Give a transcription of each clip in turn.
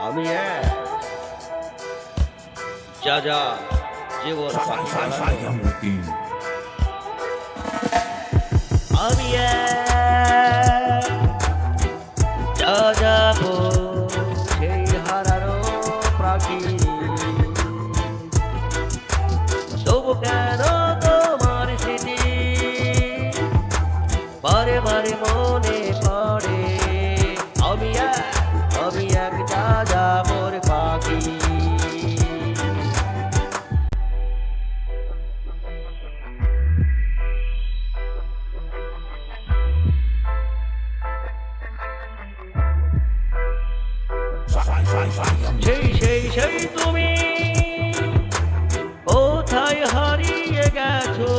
আমি এক। যা যা, জীবন। আমি এক। যা সেই হারানো পাখি তবু কেন তোমার স্মৃতি? বারে বারে মনে সেই সেই সেই তুমি কোথায় হারিয়ে গেছো?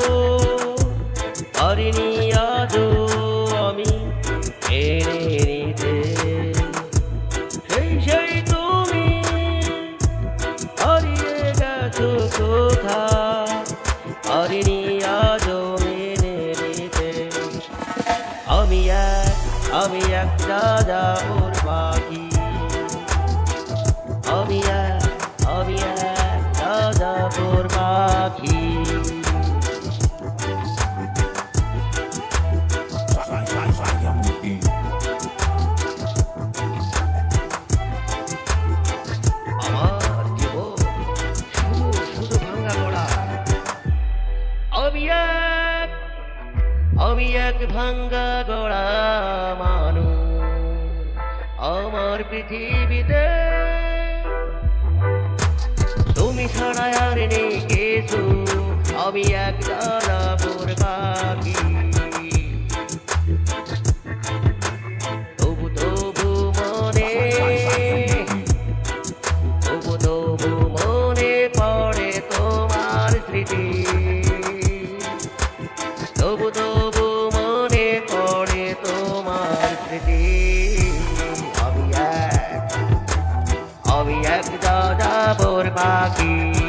আমি এনে নিতে। সেই সেই তুমি হারিয়ে গেছো কোথায়? হারিনি আজও মেনে নিতে। আমি এক আমি এক যাযাবর যাযাবর পাখি। ভাঙ্গা গড়া মানুষ। আমার পৃথিবীতে আমি এক জানাবর পাখি তবু তবু মনে, তবু তবু মনে পড়ে তোমার স্মৃতি। তবু তবু মনে পড়ে তোমার স্মৃতি। আমি এক আমি এক যাযাবর পাখি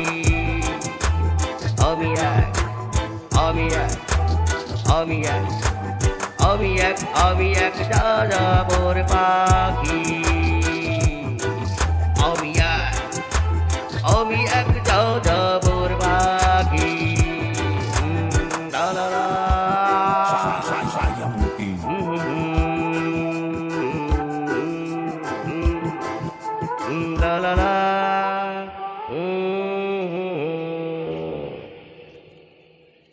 আমি এক আমি এক আমি এক যাযাবর পাখি।